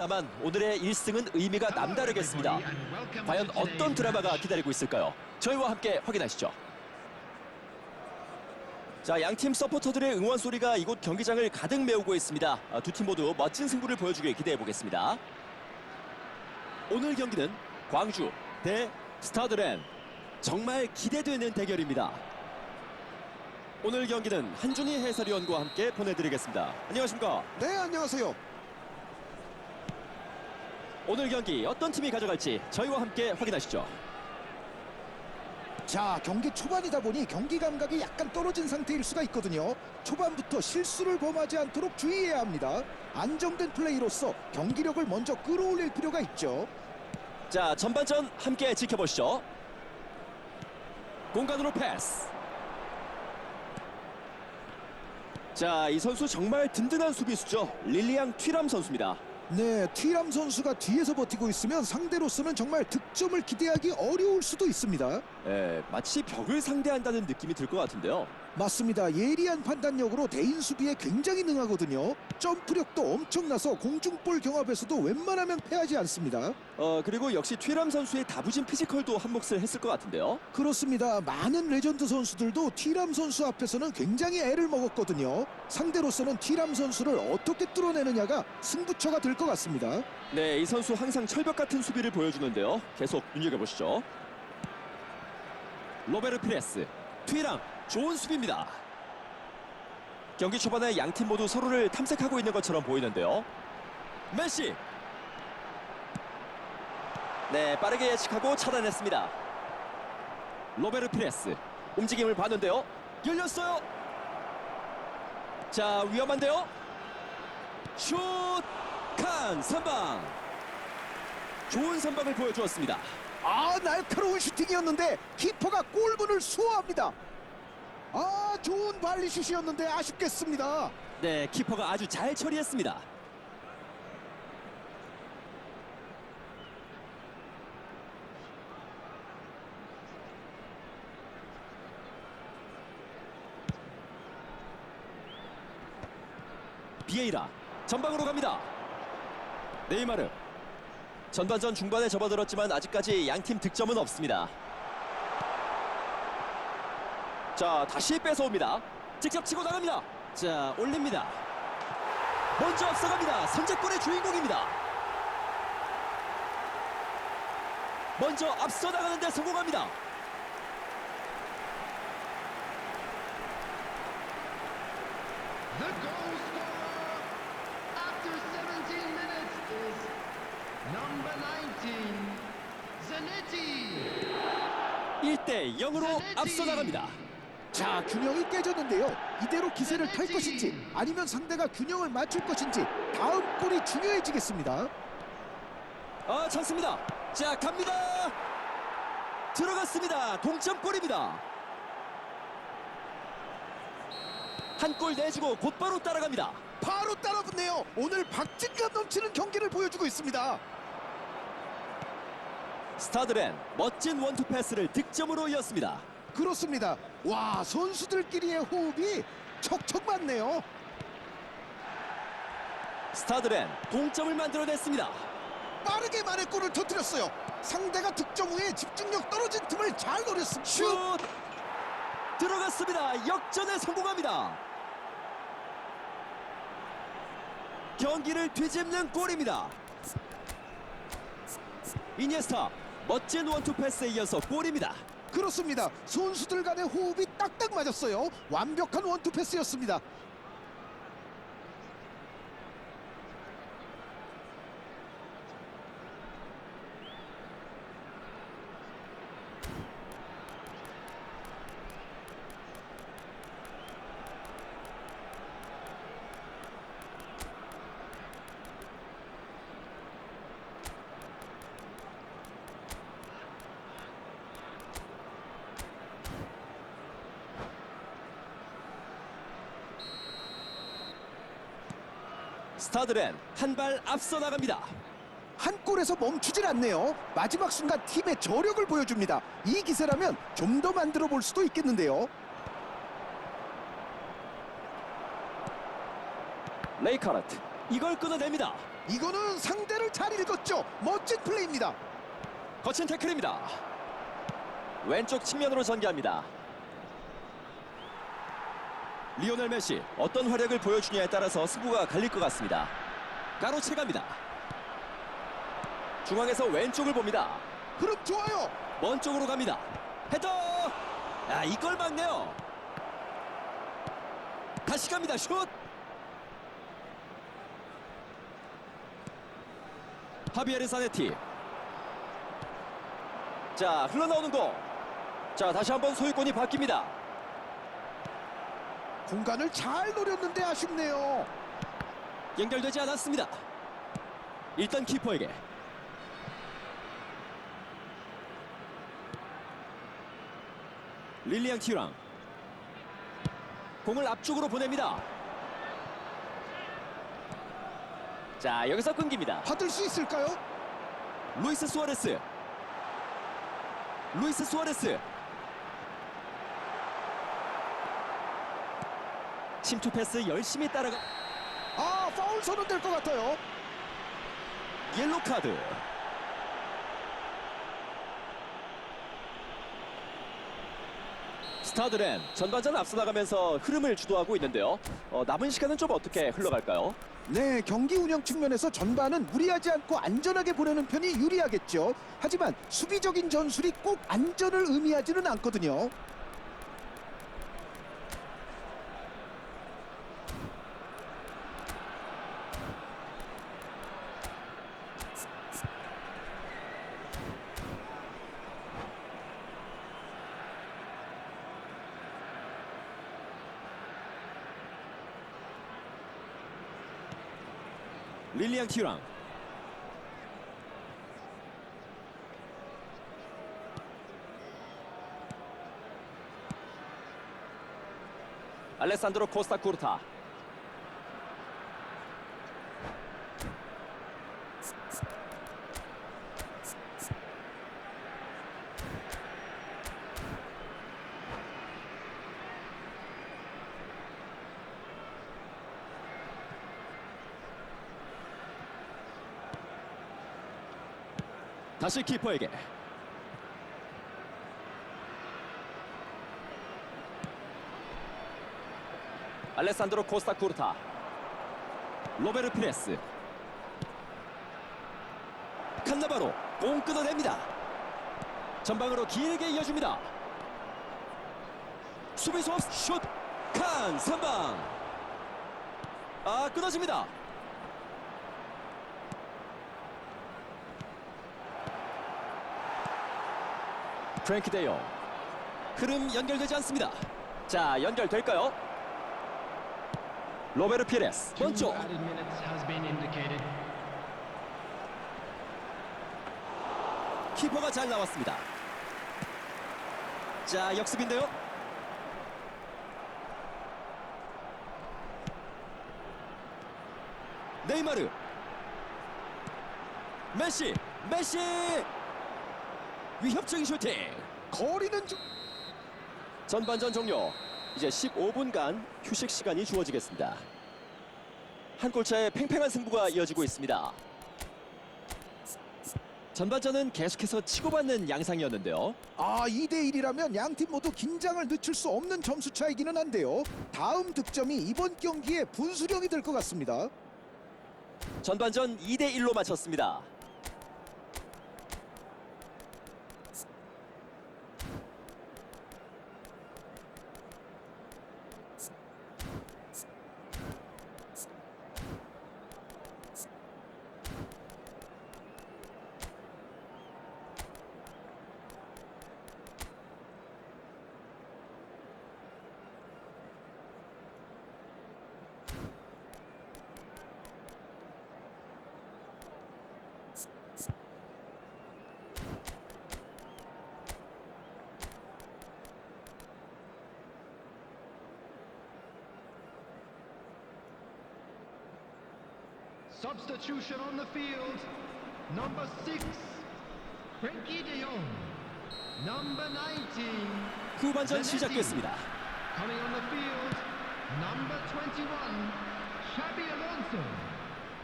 다만 오늘의 1승은 의미가 남다르겠습니다. 과연 어떤 드라마가 기다리고 있을까요? 저희와 함께 확인하시죠. 자, 양팀 서포터들의 응원 소리가 이곳 경기장을 가득 메우고 있습니다. 아, 두팀 모두 멋진 승부를 보여주길 기대해 보겠습니다. 오늘 경기는 광주 대 스타드랜. 정말 기대되는 대결입니다. 오늘 경기는 한준희 해설위원과 함께 보내드리겠습니다. 안녕하십니까? 네, 안녕하세요. 오늘 경기 어떤 팀이 가져갈지 저희와 함께 확인하시죠. 자, 경기 초반이다 보니 경기 감각이 약간 떨어진 상태일 수가 있거든요. 초반부터 실수를 범하지 않도록 주의해야 합니다. 안정된 플레이로서 경기력을 먼저 끌어올릴 필요가 있죠. 자, 전반전 함께 지켜보시죠. 공간으로 패스. 자, 이 선수 정말 든든한 수비수죠. 릴리앙 튀람 선수입니다. 네, 튀람 선수가 뒤에서 버티고 있으면 상대로서는 정말 득점을 기대하기 어려울 수도 있습니다. 예, 마치 벽을 상대한다는 느낌이 들 것 같은데요. 맞습니다. 예리한 판단력으로 대인 수비에 굉장히 능하거든요. 점프력도 엄청나서 공중볼 경합에서도 웬만하면 패하지 않습니다. 어, 그리고 역시 튀람 선수의 다부진 피지컬도 한몫을 했을 것 같은데요. 그렇습니다. 많은 레전드 선수들도 티람 선수 앞에서는 굉장히 애를 먹었거든요. 상대로서는 티람 선수를 어떻게 뚫어내느냐가 승부처가 될 것 같습니다. 네, 이 선수 항상 철벽 같은 수비를 보여주는데요. 계속 눈여겨보시죠. 로베르 피레스, 튀랑 좋은 수비입니다. 경기 초반에 양 팀 모두 서로를 탐색하고 있는 것처럼 보이는데요. 메시. 네, 빠르게 예측하고 차단했습니다. 로베르 피레스 움직임을 봤는데요. 열렸어요. 자, 위험한데요. 슛! 칸 선방. 좋은 선방을 보여주었습니다. 아, 날카로운 슈팅이었는데 키퍼가 골문을 수호합니다. 아, 좋은 발리슛이었는데 아쉽겠습니다. 네, 키퍼가 아주 잘 처리했습니다. 비에이라 전방으로 갑니다. 네이마르 전반전 중반에 접어들었지만 아직까지 양팀 득점은 없습니다. 자 다시 뺏어옵니다. 직접 치고 나갑니다. 자 올립니다. 먼저 앞서갑니다. 선제골의 주인공입니다. 먼저 앞서 나가는데 성공합니다. The goal scorer after 17 minutes is number 19, Zanetti. 1대 0으로 앞서 나갑니다. 자, 균형이 깨졌는데요. 이대로 기세를 탈 것인지 아니면 상대가 균형을 맞출 것인지 다음 골이 중요해지겠습니다. 아 찬스입니다. 자 갑니다. 들어갔습니다. 동점골입니다. 한 골 내주고 곧바로 따라갑니다. 바로 따라붙네요. 오늘 박진감 넘치는 경기를 보여주고 있습니다. 스타드렌 멋진 원투 패스를 득점으로 이었습니다. 그렇습니다. 와 선수들끼리의 호흡이 척척 맞네요. 스타드렌 동점을 만들어냈습니다. 빠르게 만의 골을 터뜨렸어요. 상대가 득점 후에 집중력 떨어진 틈을 잘 노렸습니다. 슛 들어갔습니다. 역전에 성공합니다. 경기를 뒤집는 골입니다. 이니에스타 멋진 원투 패스에 이어서 골입니다. 그렇습니다. 선수들 간의 호흡이 딱딱 맞았어요. 완벽한 원투 패스였습니다. 스타드렌 한발 앞서 나갑니다. 한 골에서 멈추질 않네요. 마지막 순간 팀의 저력을 보여줍니다. 이 기세라면 좀 더 만들어 볼 수도 있겠는데요. 레이카르트 이걸 끊어냅니다. 이거는 상대를 잘 읽었죠. 멋진 플레이입니다. 거친 태클입니다. 왼쪽 측면으로 전개합니다. 리오넬 메시 어떤 활약을 보여주냐에 따라서 승부가 갈릴 것 같습니다. 가로채 갑니다. 중앙에서 왼쪽을 봅니다. 흐름 좋아요. 먼 쪽으로 갑니다. 헤더! 야, 이걸 막네요. 다시 갑니다. 슛! 하비에르 사네티. 자, 흘러나오는 거. 자, 다시 한번 소유권이 바뀝니다. 공간을 잘 노렸는데 아쉽네요. 연결되지 않았습니다. 일단 키퍼에게. 릴리앙 티랑 공을 앞쪽으로 보냅니다. 자 여기서 끊깁니다. 받을 수 있을까요? 루이스 수아레스. 루이스 수아레스. 침투 패스 열심히 따라가 아 파울 선언 될 것 같아요. 옐로 카드. 스타드렌 전반전 앞서 나가면서 흐름을 주도하고 있는데요. 어, 남은 시간은 좀 어떻게 흘러갈까요? 네, 경기 운영 측면에서 전반은 무리하지 않고 안전하게 보내는 편이 유리하겠죠. 하지만 수비적인 전술이 꼭 안전을 의미하지는 않거든요. 릴리앙 티랑. 알레산드로 코스타 쿠르타 다시 키퍼에게. 알레산드로 코스타 쿠르타. 로베르 피레스. 칸나바로 공 끊어냅니다. 전방으로 길게 이어줍니다. 수비수 없 슛칸 선방. 아 끊어집니다 프랭키 데요 흐름 연결되지 않습니다. 자 연결될까요? 로베르 피레스. 먼쪽. 키퍼가 잘 나왔습니다. 자 역습인데요. 네이마르. 메시 메시 위협적인 슈팅 거리는 좀 전반전 종료. 이제 15분간 휴식 시간이 주어지겠습니다. 한 골차에 팽팽한 승부가 이어지고 있습니다. 전반전은 계속해서 치고받는 양상이었는데요. 아, 2대 1이라면 양 팀 모두 긴장을 늦출 수 없는 점수 차이기는 한데요. 다음 득점이 이번 경기의 분수령이 될 것 같습니다. 전반전 2대 1로 마쳤습니다. Substitution on the field. Number six, Frankie de Jong. Number 19, 후반전 시작됐습니다. coming on the field. Number 21, Xabi Alonso.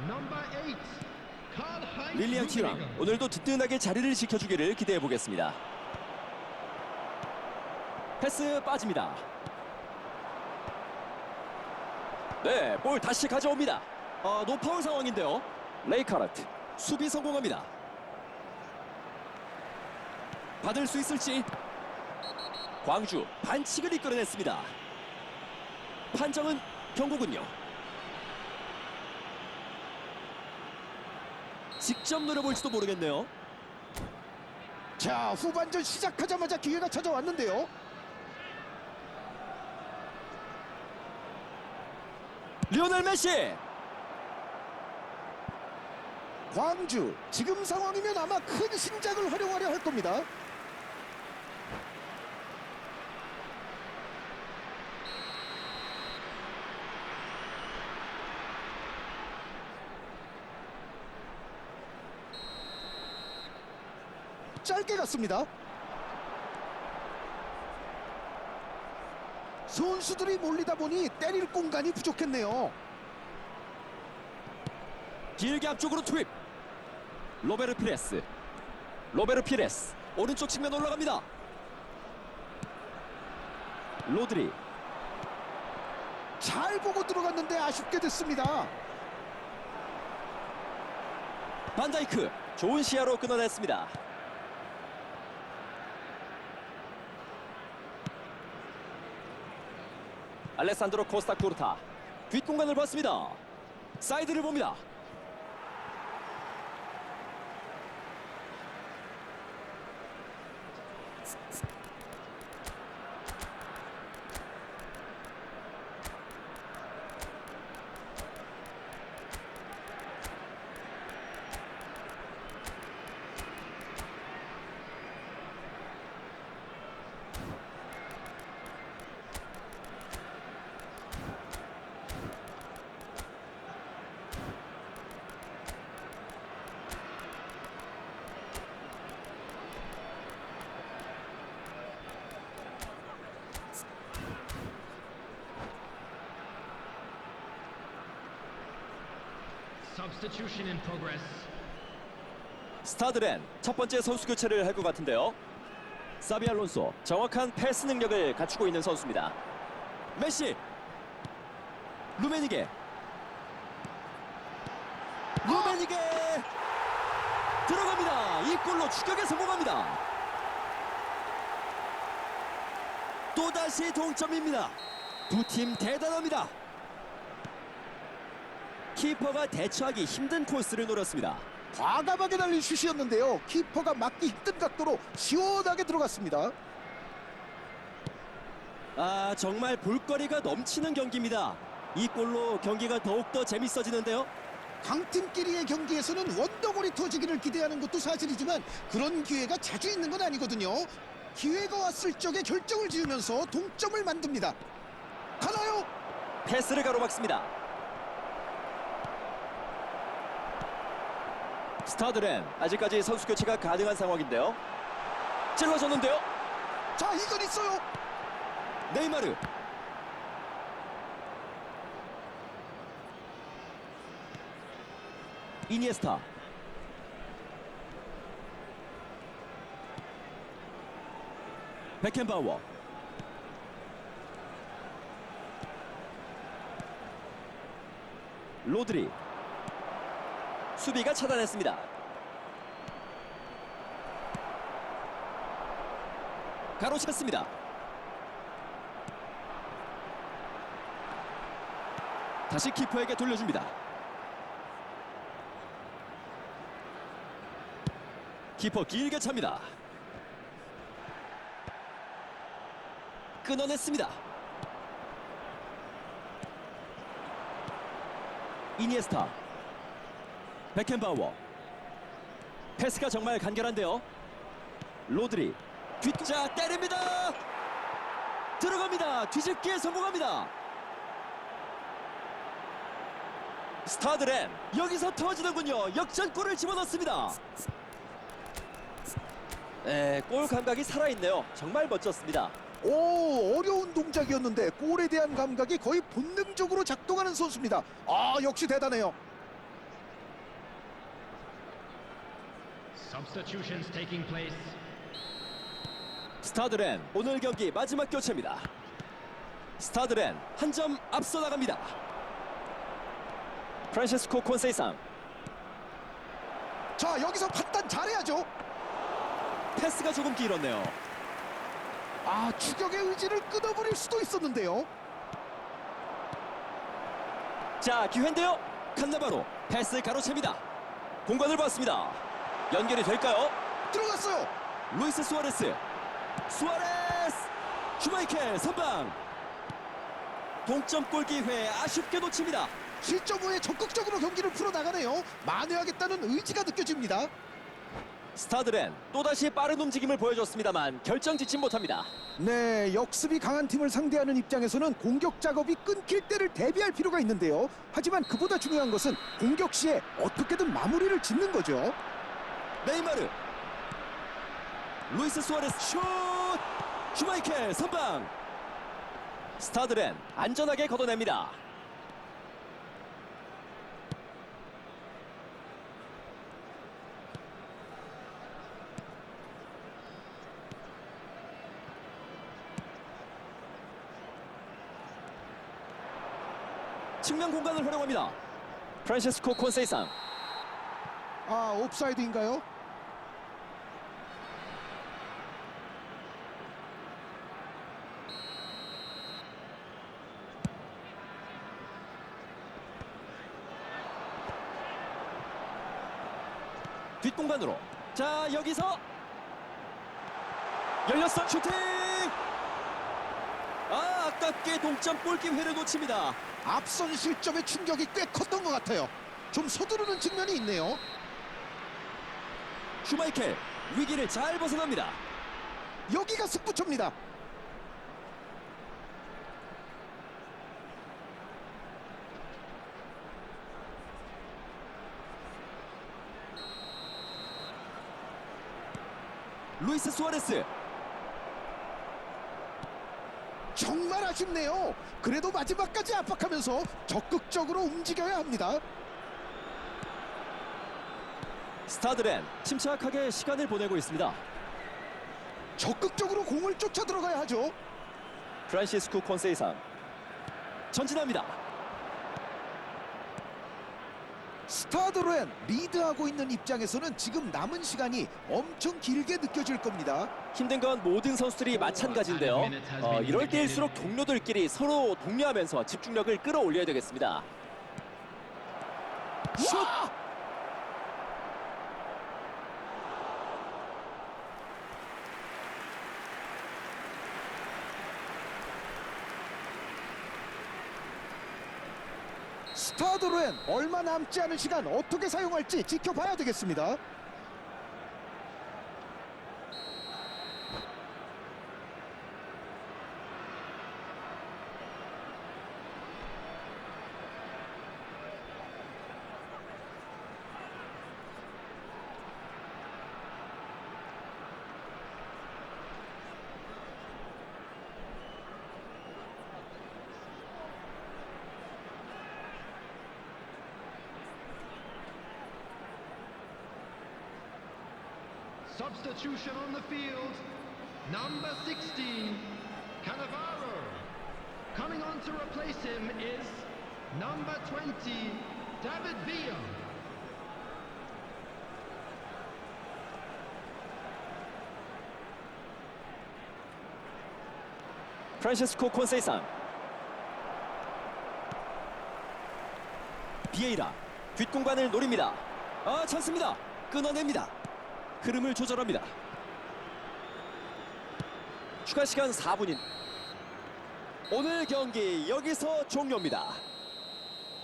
Number eight, Karl-Heinz 릴리안 Rummenigge. 오늘도 든든하게 자리를 지켜주기를 기대해 보겠습니다. 패스 빠집니다. 네, 볼 다시 가져옵니다. 아, 노파울 상황인데요. 레이카르트 수비 성공합니다. 받을 수 있을지 광주 반칙을 이끌어냈습니다. 판정은 경고군요. 직접 노려볼지도 모르겠네요. 자 후반전 시작하자마자 기회가 찾아왔는데요. 리오넬 메시 광주 지금 상황이면 아마 큰 신작을 활용하려 할 겁니다. 짧게 갔습니다. 선수들이 몰리다 보니 때릴 공간이 부족했네요. 길게 앞쪽으로 투입. 로베르 피레스. 로베르 피레스 오른쪽 측면 올라갑니다. 로드리 잘 보고 들어갔는데 아쉽게 됐습니다. 반다이크 좋은 시야로 끊어냈습니다. 알레산드로 코스타 쿠르타 뒷공간을 봤습니다. 사이드를 봅니다. 스타드렌 첫 번째 선수 교체를 할 것 같은데요. 사비 알론소 정확한 패스 능력을 갖추고 있는 선수입니다. 메시 루메니게 루메니게 들어갑니다. 이 골로 추격에 성공합니다. 또다시 동점입니다. 두 팀 대단합니다. 키퍼가 대처하기 힘든 코스를 노렸습니다. 과감하게 날린 슛이었는데요. 키퍼가 막기 힘든 각도로 시원하게 들어갔습니다. 아 정말 볼거리가 넘치는 경기입니다. 이 골로 경기가 더욱더 재밌어지는데요. 강팀끼리의 경기에서는 원더골이 터지기를 기대하는 것도 사실이지만 그런 기회가 자주 있는 건 아니거든요. 기회가 왔을 적에 결정을 지으면서 동점을 만듭니다. 가나요? 패스를 가로막습니다. 스타드렌 아직까지 선수 교체가 가능한 상황인데요. 찔러줬는데요. 자, 이건 있어요. 네이마르 이니에스타 베켄바워 로드리 수비가 차단했습니다. 가로챘습니다. 다시 키퍼에게 돌려줍니다. 키퍼 길게 찹니다. 끊어냈습니다. 이니에스타 베켄바워 패스가 정말 간결한데요. 로드리 뒷자 때립니다. 들어갑니다. 뒤집기에 성공합니다. 스타드렌 여기서 터지는군요. 역전골을 집어넣습니다. 네, 골 감각이 살아있네요. 정말 멋졌습니다. 오, 어려운 동작이었는데 골에 대한 감각이 거의 본능적으로 작동하는 선수입니다. 아, 역시 대단해요. Substitutions taking place. 스타드렌 오늘 경기 마지막 교체입니다. 스타드렌 한 점 앞서 나갑니다. 프란시스코 콘세이상 자 여기서 판단 잘해야죠. 패스가 조금 길었네요. 아 추격의 의지를 끊어버릴 수도 있었는데요. 자 기회인데요. 칸나바로 패스 가로챕니다. 공간을 봤습니다. 연결이 될까요? 들어갔어요. 루이스 수아레스 수아레스 슈마이켈 선방 동점골 기회 아쉽게 놓칩니다. 실점 후에 적극적으로 경기를 풀어나가네요. 만회하겠다는 의지가 느껴집니다. 스타드렌 또다시 빠른 움직임을 보여줬습니다만 결정짓지 못합니다. 네, 역습이 강한 팀을 상대하는 입장에서는 공격 작업이 끊길 때를 대비할 필요가 있는데요. 하지만 그보다 중요한 것은 공격 시에 어떻게든 마무리를 짓는 거죠. 네이마르 루이스 수아레스 슛 슈마이켈 선방 스타드렌 안전하게 걷어냅니다. 측면 공간을 활용합니다. 프란시스코 콘세이상 아, 옵사이드인가요? 뒷공간으로 자 여기서 열렸어 슈팅 아 아깝게 동점 골 기회를 놓칩니다 앞선 실점의 충격이 꽤 컸던 것 같아요. 좀 서두르는 측면이 있네요. 슈마이켈 위기를 잘 벗어납니다 여기가 승부처입니다. 루이스 수아레스 정말 아쉽네요. 그래도 마지막까지 압박하면서 적극적으로 움직여야 합니다. 스타드렌 침착하게 시간을 보내고 있습니다 적극적으로 공을 쫓아 들어가야 하죠. 프란시스코 콘세이상 전진합니다 스타드렌 리드하고 있는 입장에서는 지금 남은 시간이 엄청 길게 느껴질 겁니다. 힘든 건 모든 선수들이 마찬가지인데요 어, 이럴 때일수록 동료들끼리 서로 독려하면서 집중력을 끌어올려야 되겠습니다 슛! 스타드렌 얼마 남지 않은 시간 어떻게 사용할지 지켜봐야 되겠습니다. Substitution on the field. Number 16, Cannavaro. Coming on to replace him is number 20, David Villa. 프란시스코 콘세이상 비에이라 뒷공간을 노립니다 아 찬스입니다 끊어냅니다 흐름을 조절합니다 추가 시간 4분인 오늘 경기 여기서 종료입니다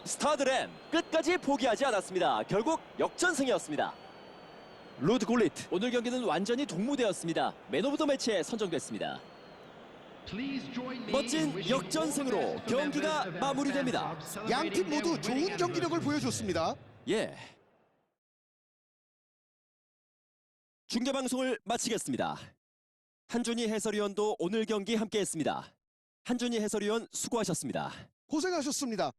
스타드렌 끝까지 포기하지 않았습니다 결국 역전승이었습니다 루드 골리트 오늘 경기는 완전히 동무되었습니다 맨 오브 더 매치에 선정됐습니다 Please join me 멋진 역전승으로 경기가 마무리됩니다. 양 팀 모두 좋은 경기력을. 보여줬습니다. 예. 중계 방송을 마치겠습니다. 한준희 해설위원도 오늘 경기 함께했습니다. 한준희 해설위원 수고하셨습니다. 고생하셨습니다.